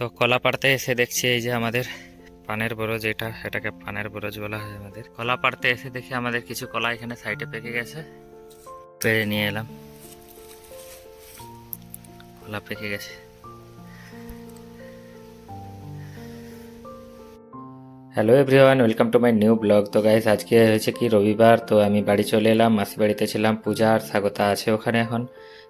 তো কলা পাড়তে এসে দেখছি এই যে আমাদের পানের বরজ, এটা, এটাকে পানের বরজ বলা হয় আমাদের। কলা পাড়তে এসে দেখি আমাদের কিছু কলা এখানে সাইডে পেকে গেছে। পেরে নিয়ে এলাম। কলা পেকে গেছে। Hello everyone welcome to my new blog তো গাইস আজকে হয়েছে কি? রবিবার, তো আমি বাড়ি চলে এলাম মাসি বাড়িতে ছিলাম, পূজা আর স্বাগতা আছে ওখানে এখন।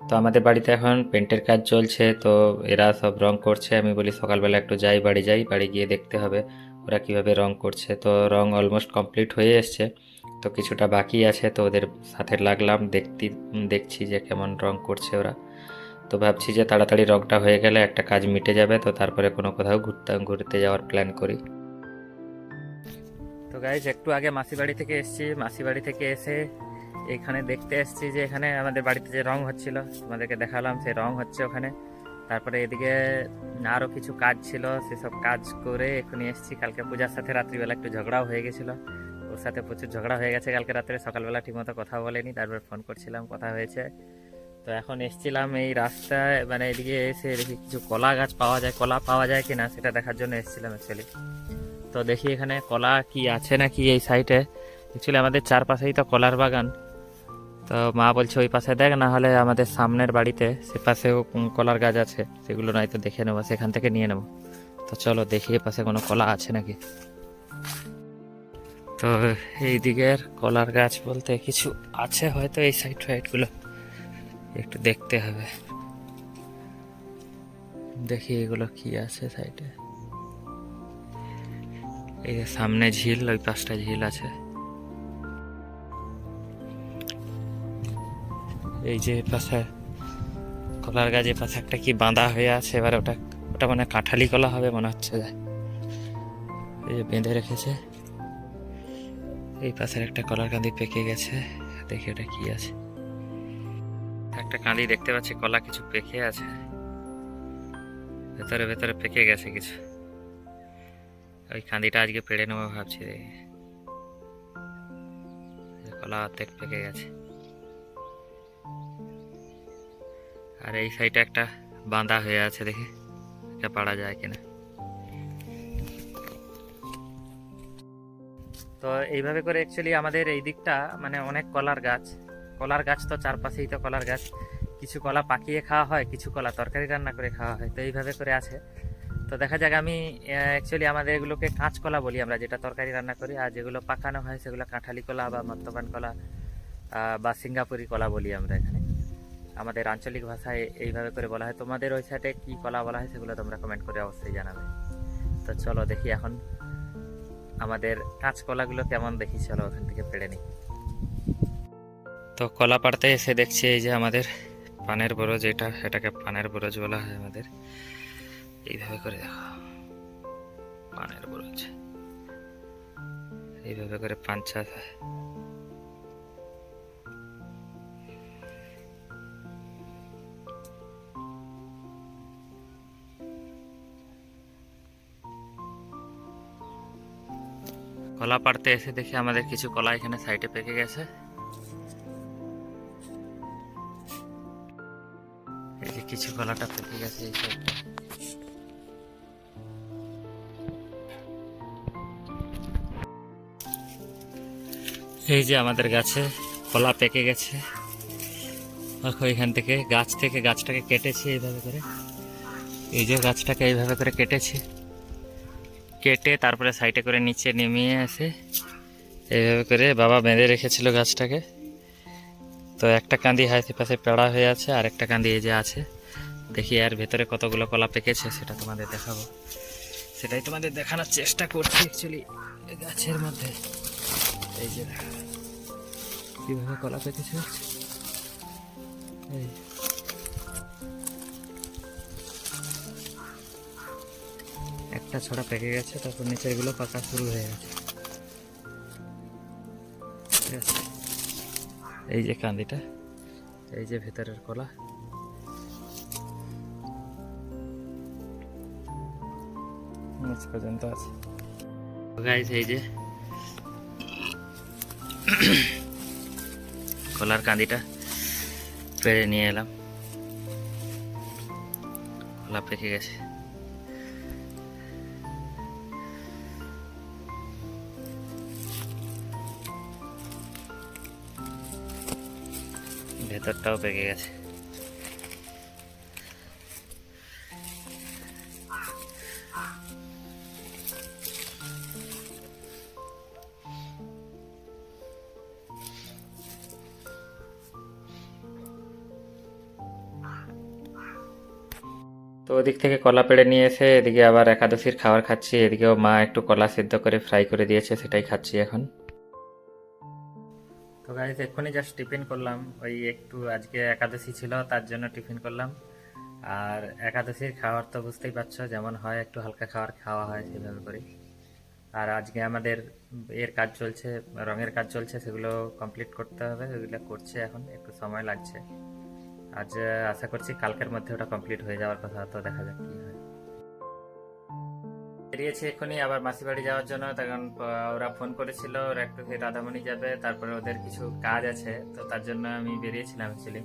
তো আমাদের বাড়িতে এখন পেন্টের কাজ চলছে, তো এরা সব রং করছে। আমি বলি, সকালবেলা একটু যাই, বাড়ি যাই, বাড়ি গিয়ে দেখতে হবে ওরা কীভাবে রং করছে। তো রং অলমোস্ট কমপ্লিট হয়ে এসছে, তো কিছুটা বাকি আছে, তো ওদের সাথে লাগলাম, দেখতে, দেখছি যে কেমন রং করছে ওরা। তো ভাবছি যে তাড়াতাড়ি রংটা হয়ে গেলে একটা কাজ মিটে যাবে, তো তারপরে কোনো কোথাও ঘুরতে ঘুরতে যাওয়ার প্ল্যান করি। তো গাইজ একটু আগে মাসি বাড়ি থেকে এসেছি। মাসি বাড়ি থেকে এসে এখানে দেখতে এসেছি যে এখানে আমাদের বাড়িতে যে রং হচ্ছিল, তোমাদেরকে দেখালাম, সেই রং হচ্ছে ওখানে। তারপরে এদিকে আরও কিছু কাজ ছিল, সেসব কাজ করে এখনই এসেছি। কালকে পূজার সাথে রাত্রিবেলা একটু ঝগড়াও হয়ে গেছিল। ওর সাথে প্রচুর ঝগড়া হয়ে গেছে কালকে রাত্রে, সকালবেলা ঠিকমতো কথা বলেনি, তারপর ফোন করছিলাম, কথা হয়েছে। তো এখন এসছিলাম এই রাস্তায় মানে এদিকে এসে দেখি কিছু কলা গাছ পাওয়া যায়, কলা পাওয়া যায় কিনা সেটা দেখার জন্য এসেছিলাম অ্যাকচুয়ালি তো দেখি এখানে কলা কি আছে নাকি এই সাইডে অ্যাকচুয়ালি আমাদের চারপাশেই তো কলার বাগান। তো মা বলছে, ওই পাশে দেখ, না হলে আমাদের সামনের বাড়িতে সে পাশেও কলার গাছ আছে। সেগুলো নয়তো দেখে নেব, সেখান থেকে নিয়ে নেব। তো চলো দেখি পাশে কোনো কলা আছে নাকি? তো এই দিকের কলার গাছ বলতে কিছু আছে হয়তো এই সাইড ফাইডগুলো একটু দেখতে হবে। দেখি এগুলো কি আছে সাইডে এই সামনে ঝিল, ওই পাশটা ঝিল আছে। এই যে পাশে কলার গাছের পাশে একটা কি বাঁধা হয়ে আছে, এবার ওটা ওটা মানে কাঁঠালি কলা হবে মনে হচ্ছে এই যে বেঁধে রেখেছে। এই পাশের একটা কলার কাঁদি পেকে গেছে, দেখি ওটা কি আছে। একটা কাঁদি দেখতে পাচ্ছি কলা কিছু পেকে আছে। ভেতরে ভেতরে পেকে গেছে কিছু। ওই কাঁদিটা আজকে পেড়ে নেব ভাবছি কলা অর্ধেক পেকে গেছে। আর এই সাইডে একটা বাঁধা হয়ে আছে দেখি, এটা পাড়া যায় কিনা। তো এইভাবে করে অ্যাকচুয়ালি আমাদের এই দিকটা মানে অনেক কলার গাছ। কলার গাছ তো চারপাশেই তো কলার গাছ। কিছু কলা পাকিয়ে খাওয়া হয়, কিছু কলা তরকারি রান্না করে খাওয়া হয়, তো এইভাবে করে আছে। তো দেখা যাক, আমি অ্যাকচুয়ালি আমাদের এগুলোকে কাঁচকলা বলি আমরা, যেটা তরকারি রান্না করি, আর যেগুলো পাকানো হয় সেগুলো কাঁঠালি কলা বা মদ্যপান কলা বা সিঙ্গাপুরি কলা বলি আমরা এখানে। আমাদের আঞ্চলিক ভাষায় এইভাবে করে বলা হয়। তোমাদের ওই সাইডে কী কলা বলা হয় সেগুলো তোমরা কমেন্ট করে অবশ্যই জানাবে। তো চলো দেখি এখন আমাদের কাঁচকলাগুলো কেমন দেখি, চলো ওখান থেকে পেড়ে নিই। তো কলা পাড়তে এসে দেখছি এই যে আমাদের পানের বরজ, এটা এটাকে পানের বরজ বলা হয় আমাদের। এইভাবে করে দেখো, পানের বরজ। এইভাবে করে পাঞ্চা কলা পাড়তে এসে দেখি আমাদের কিছু কলা এখানে সাইডে পেকে গেছে। এই যে কিছু কলাটা পেকে গেছে এই এই যে আমাদের গাছে কলা পেকে গেছে। এখান থেকে গাছ থেকে গাছটাকে কেটেছি এইভাবে করে। এই যে গাছটাকে এইভাবে করে কেটেছি। কেটে তারপরে সাইডে করে নিচে নেমিয়ে আসে এইভাবে করে বাবা বেঁধে রেখেছিল গাছটাকে। তো একটা কান্দি হাতে পাশে পেড়া হয়ে আছে, আর একটা কান্দি এই যে আছে। দেখি আর ভেতরে কতগুলো কলা পেকেছে, সেটা তোমাদের দেখাবো। সেটাই তোমাদের দেখানোর চেষ্টা করছি অ্যাকচুয়ালি গাছের মধ্যে। এই যে কীভাবে কলা পেকেছে। এই ছড়া পেকে গেছে তারপর নিচেরগুলো পাকা শুরু হয়ে গেছে। ঠিক আছে? এই যে কান্দিটা। এই যে ভেতরের কলা। মাছ পর্যন্ত আছে। গাইজ এই যে কলার কান্দিটা পেড়ে নিয়ে এলাম। কলা পেকে গেছে। ভেতরটাও পেকে গেছে। তো ওদিক থেকে কলা পেড়ে নিয়ে এসে এদিকে আবার একাদশীর খাবার খাচ্ছি। এদিকেও মা একটু কলা সিদ্ধ করে ফ্রাই করে দিয়েছে, সেটাই খাচ্ছি এখন। তো গাইজ এক্ষুনি জাস্ট টিফিন করলাম। ওই একটু আজকে একাদশী ছিল, তার জন্য টিফিন করলাম। আর একাদশীর খাওয়ার তো বুঝতেই পারছ, যেমন হয় একটু হালকা খাবার খাওয়া হয় সেভাবে করি। আর আজকে আমাদের এর কাজ চলছে, রঙের কাজ চলছে, সেগুলো কমপ্লিট করতে হবে ওগুলো করছে এখন, একটু সময় লাগছে। আজ আশা করছি কালকের মধ্যে ওটা কমপ্লিট হয়ে যাওয়ার কথা, তো দেখা যাক কি হয়। বেরিয়েছি এক্ষুনি, আবার মাসি বাড়ি যাওয়ার জন্য। তখন ওরা ফোন করেছিল, ওরা একটু রাধামণি যাবে, তারপরে ওদের কিছু কাজ আছে, তো তার জন্য আমি বেরিয়েছিলাম অ্যাকচুয়ালি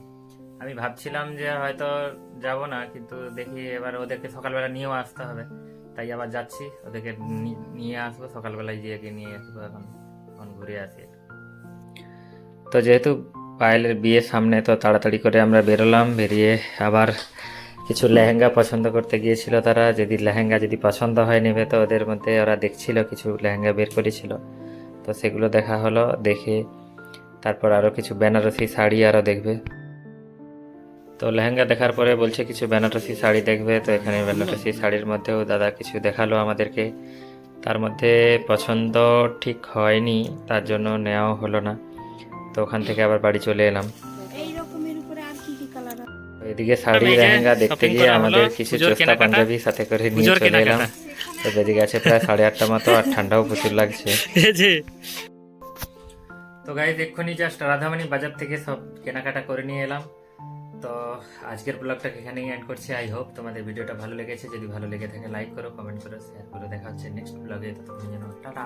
আমি ভাবছিলাম যে হয়তো যাব না, কিন্তু দেখি এবার ওদেরকে সকালবেলা নিয়েও আসতে হবে। তাই আবার যাচ্ছি, ওদেরকে নিয়ে আসব, সকালবেলায় গিয়ে গিয়ে নিয়ে আসব, এখন এখন ঘুরে আসি। তো যেহেতু পায়েলের বিয়ে সামনে, তো তাড়াতাড়ি করে আমরা বেরোলাম, বেরিয়ে আবার কিছু লেহেঙ্গা পছন্দ করতে গিয়েছিল তারা। যদি লেহেঙ্গা যদি পছন্দ হয় নেবে, তো ওদের মধ্যে ওরা দেখছিল, কিছু লেহেঙ্গা বের করেছিল। তো সেগুলো দেখা হলো, দেখে তারপর আরও কিছু বেনারসি শাড়ি আরও দেখবে। তো লেহেঙ্গা দেখার পরে বলছে, কিছু বেনারসি শাড়ি দেখবে। তো এখানে বেনারসি শাড়ির মধ্যেও দাদা কিছু দেখাল আমাদেরকে। তার মধ্যে পছন্দ ঠিক হয়নি, তার জন্য নেওয়াও হলো না। তো ওখান থেকে আবার বাড়ি চলে এলাম। এদিকে শাড়ি লেহেঙ্গা দেখতে গিয়ে আমাদের কিছু চোস্তা পাঞ্জাবি সাথে করে নিয়ে চলে এলাম। তো বেজে গেছে প্রায় সাড়ে আটটা মতো আর ঠান্ডাও প্রচুর লাগছে। তো গাইজ এক্ষুনি জাস্ট রাধামণি বাজার থেকে সব কেনাকাটা করে নিয়ে এলাম। তো আজকের ব্লগটাকে এখানেই এন্ড করছি। আই হোপ তোমাদের ভিডিওটা ভালো লেগেছে। যদি ভালো লেগে থাকে লাইক করো কমেন্ট করো শেয়ার করো। দেখা হচ্ছে নেক্সট ব্লগে ততক্ষণ যেন টাটা